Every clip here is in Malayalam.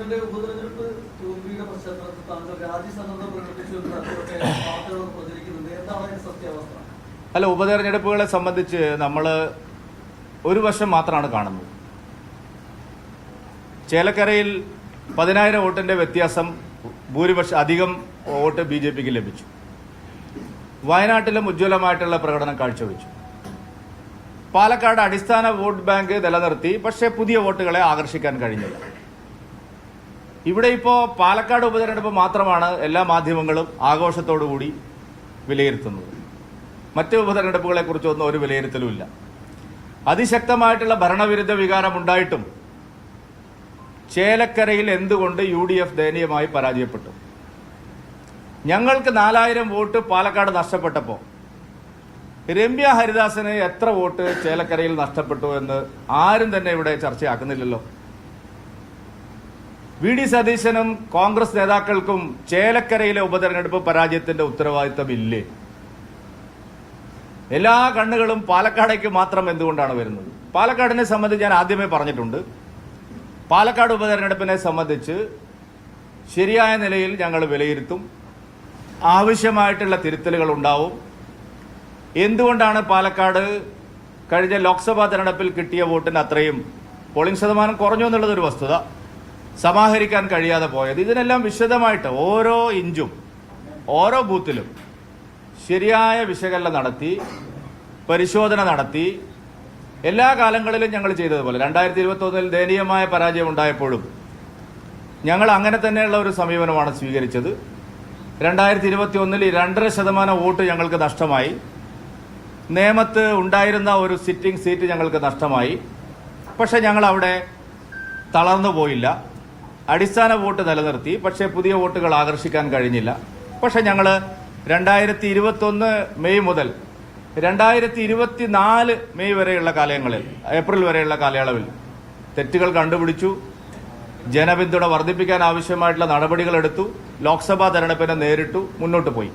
പ്രസിഡന്റ് ഉപതെരഞ്ഞെടുപ്പ് തോൽവിയുടെ പശ്ചാത്തലത്തിൽ താങ്കൾ രാജ്യസന്നദ്ധ പ്രകടിപ്പിച്ചു എന്താണ് സത്യാവസ്ഥ? അല്ല ഉപതെരഞ്ഞെടുപ്പുകളെ സംബന്ധിച്ച് നമ്മൾ ഒരു വശം മാത്രമാണ് കാണുന്നത്. ചേലക്കരയിൽ പതിനായിരം വോട്ടിന്റെ വ്യത്യാസം ഭൂരിപക്ഷം അധികം വോട്ട് ബി ജെ പിക്ക് ലഭിച്ചു. വയനാട്ടിലും ഉജ്ജ്വലമായിട്ടുള്ള പ്രകടനം കാഴ്ചവെച്ചു. പാലക്കാട് അടിസ്ഥാന വോട്ട് ബാങ്ക് നിലനിർത്തി പക്ഷേ പുതിയ വോട്ടുകളെ ആകർഷിക്കാൻ കഴിഞ്ഞില്ല. ഇവിടെ ഇപ്പോൾ പാലക്കാട് ഉപതെരഞ്ഞെടുപ്പ് മാത്രമാണ് എല്ലാ മാധ്യമങ്ങളും ആഘോഷത്തോടുകൂടി വിലയിരുത്തുന്നത്. മറ്റ് ഉപതെരഞ്ഞെടുപ്പുകളെ കുറിച്ചൊന്നും ഒരു വിലയിരുത്തലുമില്ല അതിശക്തമായിട്ടുള്ള ഭരണവിരുദ്ധ വികാരം ഉണ്ടായിട്ടും ചേലക്കരയിൽ എന്തുകൊണ്ട് യു ഡി എഫ് ദയനീയമായി പരാജയപ്പെട്ടു? ഞങ്ങൾക്ക് നാലായിരം വോട്ട് പാലക്കാട് നഷ്ടപ്പെട്ടപ്പോൾ രമ്യ ഹരിദാസിന് എത്ര വോട്ട് ചേലക്കരയിൽ നഷ്ടപ്പെട്ടു എന്ന് ആരും തന്നെ ഇവിടെ ചർച്ചയാക്കുന്നില്ലല്ലോ? വി ഡി സതീശനും കോൺഗ്രസ് നേതാക്കൾക്കും ചേലക്കരയിലെ ഉപതെരഞ്ഞെടുപ്പ് പരാജയത്തിന്റെ ഉത്തരവാദിത്തമില്ലേ? എല്ലാ കണ്ണുകളും പാലക്കാടേക്ക് മാത്രം എന്തുകൊണ്ടാണ് വരുന്നത്? പാലക്കാടിനെ സംബന്ധിച്ച് ഞാൻ ആദ്യമേ പറഞ്ഞിട്ടുണ്ട്. പാലക്കാട് ഉപതെരഞ്ഞെടുപ്പിനെ സംബന്ധിച്ച് ശരിയായ നിലയിൽ ഞങ്ങൾ വിലയിരുത്തും. ആവശ്യമായിട്ടുള്ള തിരുത്തലുകൾ ഉണ്ടാവും. എന്തുകൊണ്ടാണ് പാലക്കാട് കഴിഞ്ഞ ലോക്സഭാ തെരഞ്ഞെടുപ്പിൽ കിട്ടിയ വോട്ടിന് അത്രയും പോളിംഗ് ശതമാനം കുറഞ്ഞു എന്നുള്ളതൊരു വസ്തുത. സമാഹരിക്കാൻ കഴിയാതെ പോയത്. ഇതിനെല്ലാം വിശദമായിട്ട് ഓരോ ഇഞ്ചും ഓരോ ബൂത്തിലും ശരിയായ വിശകലനം നടത്തി പരിശോധന നടത്തി. എല്ലാ കാലങ്ങളിലും ഞങ്ങൾ ചെയ്തതുപോലെ. രണ്ടായിരത്തി ഇരുപത്തി ഒന്നിൽ ദയനീയമായ പരാജയം ഉണ്ടായപ്പോഴും ഞങ്ങൾ അങ്ങനെ തന്നെയുള്ള ഒരു സമീപനമാണ് സ്വീകരിച്ചത്. രണ്ടായിരത്തി ഇരുപത്തി ഒന്നിൽ രണ്ടര ശതമാനം വോട്ട് ഞങ്ങൾക്ക് നഷ്ടമായി. നേമത്ത് ഉണ്ടായിരുന്ന ഒരു സിറ്റിംഗ് സീറ്റ് ഞങ്ങൾക്ക് നഷ്ടമായി. പക്ഷെ ഞങ്ങൾ അവിടെ തളർന്നു പോയില്ല. അടിസ്ഥാന വോട്ട് നിലനിർത്തി പക്ഷേ പുതിയ വോട്ടുകൾ ആകർഷിക്കാൻ കഴിഞ്ഞില്ല. പക്ഷേ ഞങ്ങൾ രണ്ടായിരത്തി ഇരുപത്തൊന്ന് മെയ് മുതൽ രണ്ടായിരത്തി ഇരുപത്തി നാല് മെയ് വരെയുള്ള കാലയങ്ങളിൽ ഏപ്രിൽ വരെയുള്ള കാലയളവിൽ തെറ്റുകൾ കണ്ടുപിടിച്ചു. ജനപിന്തുണ വർദ്ധിപ്പിക്കാൻ ആവശ്യമായിട്ടുള്ള നടപടികൾ എടുത്തു. ലോക്സഭാ തെരഞ്ഞെടുപ്പിനെ നേരിട്ടു മുന്നോട്ട് പോയി.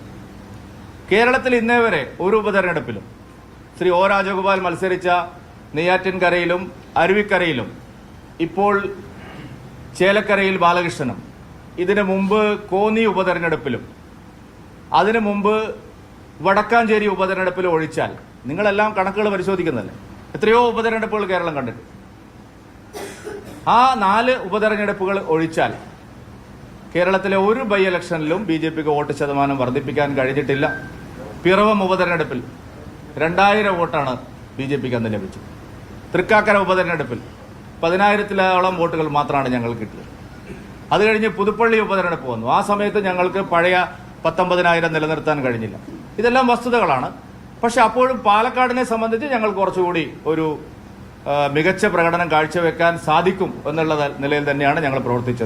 കേരളത്തിൽ ഇന്നേ വരെ ഒരു ഉപതെരഞ്ഞെടുപ്പിലും ശ്രീ ഒ രാജഗോപാൽ മത്സരിച്ച നെയ്യാറ്റിൻകരയിലും അരുവിക്കരയിലും ഇപ്പോൾ ചേലക്കരയിൽ ബാലകൃഷ്ണനും ഇതിനു മുമ്പ് കോന്നി ഉപതെരഞ്ഞെടുപ്പിലും അതിനു മുമ്പ് വടക്കാഞ്ചേരി ഉപതെരഞ്ഞെടുപ്പിലും ഒഴിച്ചാൽ നിങ്ങളെല്ലാം കണക്കുകൾ പരിശോധിക്കുന്നതല്ലേ? എത്രയോ ഉപതെരഞ്ഞെടുപ്പുകൾ കേരളം കണ്ടിട്ട് ആ നാല് ഉപതെരഞ്ഞെടുപ്പുകൾ ഒഴിച്ചാൽ കേരളത്തിലെ ഒരു ബൈ ഇലക്ഷനിലും ബി ജെ പിക്ക് വോട്ട് ശതമാനം വർദ്ധിപ്പിക്കാൻ കഴിഞ്ഞിട്ടില്ല. പിറവം ഉപതെരഞ്ഞെടുപ്പിൽ രണ്ടായിരം വോട്ടാണ് ബി ജെ പിക്ക് അന്ന് ലഭിച്ചത്. തൃക്കാക്കര ഉപതെരഞ്ഞെടുപ്പിൽ പതിനായിരത്തിലോളം വോട്ടുകൾ മാത്രമാണ് ഞങ്ങൾ കിട്ടിയത്. അത് കഴിഞ്ഞ് പുതുപ്പള്ളി ഉപതെരഞ്ഞെടുപ്പ് വന്നു. ആ സമയത്ത് ഞങ്ങൾക്ക് പഴയ പത്തൊമ്പതിനായിരം നിലനിർത്താൻ കഴിഞ്ഞില്ല. ഇതെല്ലാം വസ്തുതകളാണ്. പക്ഷെ അപ്പോഴും പാലക്കാടിനെ സംബന്ധിച്ച് ഞങ്ങൾ കുറച്ചുകൂടി ഒരു മികച്ച പ്രകടനം കാഴ്ചവെക്കാൻ സാധിക്കും എന്നുള്ള നിലയിൽ തന്നെയാണ് ഞങ്ങൾ പ്രവർത്തിച്ചത്.